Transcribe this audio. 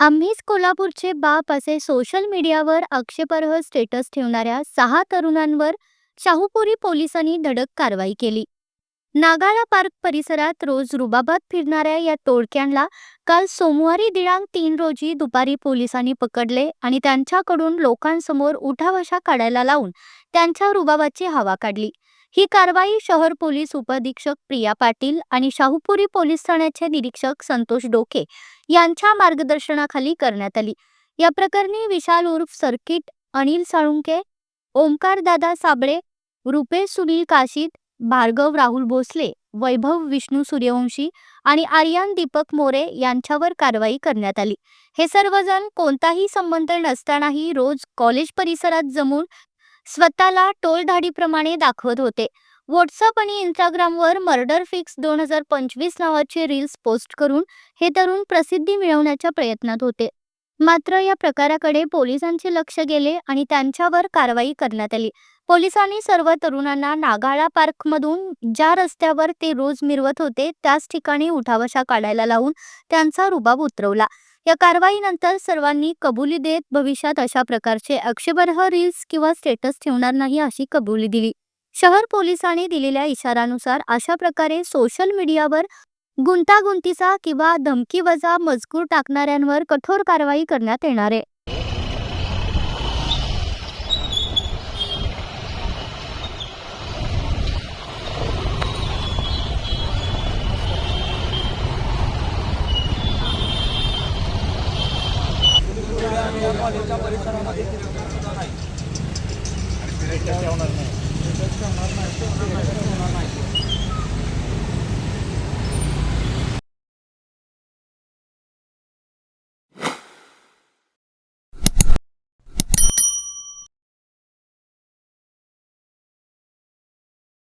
आम्हीच कोल्हापूरचे बाप असे सोशल मीडियावर आक्षेपार्ह स्टेटस ठेवणाऱ्या सहा तरुणांवर शाहूपुरी पोलिसांनी धडक कारवाई केली. नागाळा पार्क परिसरात रोज रुबाबात फिरणाऱ्या या टोळक्यांना काल सोमवारी दिनांक तीन रोजी दुपारी पोलिसांनी पकडले आणि त्यांच्याकडून लोकांसमोर उठावशा काढायला लावून त्यांच्या रुबाबाची हवा काढली. ही कारवाई शहर पोलीस उपअधीक्षक प्रिया पाटील आणि शाहूपुरी पोलीस ठाण्याचे निरीक्षक संतोष डोके यांच्या मार्गदर्शनाखाली करण्यात आली. या प्रकरणी विशाल उर्फ सर्किट अनिल साळुंके ओमकार दादा साबळे रुपेश सुनील काशीद भार्गव राहुल भोसले वैभव विष्णू सूर्यवंशी आणि आर्यन दीपक मोरे यांच्यावर कारवाई करण्यात आली. हे सर्वजण कोणताही संबंध नसतानाही रोज कॉलेज परिसरात जमून स्वतःला टोलधाडीप्रमाणे दाखवत होते. व्हॉट्सअप आणि इंस्टाग्रामवर मर्डर फिक्स दोन हजार पंचवीस नावाचे रील्स पोस्ट करून हे तरुण प्रसिद्धी मिळवण्याच्या प्रयत्नात होते. मात्र या प्रकाराकडे पोलिसांचे लक्ष गेले आणि त्यांच्यावर कारवाई करण्यात आली. पोलिसांनी सर्व तरुणांना नागाळा पार्कमधून ज्या रस्त्यावर ते रोज मिरवत होते त्याच ठिकाणी उठावशा काढायला लावून त्यांचा रुबाब उतरवला. या कारवाईनंतर सर्वांनी कबुली देत भविष्यात अशा प्रकारचे आक्षेपार्ह रील्स किंवा स्टेटस ठेवणार नाही अशी कबुली दिली. शहर पोलिसांनी दिलेल्या इशारानुसार अशा प्रकारे सोशल मीडियावर गुंतागुंतीचा किंवा धमकीवजा मजकूर टाकणाऱ्यांवर कठोर कारवाई करण्यात येणार आहे. कॉलेजच्या परिसरामध्ये सुद्धा नाही. होणार नाही? होणार नाही.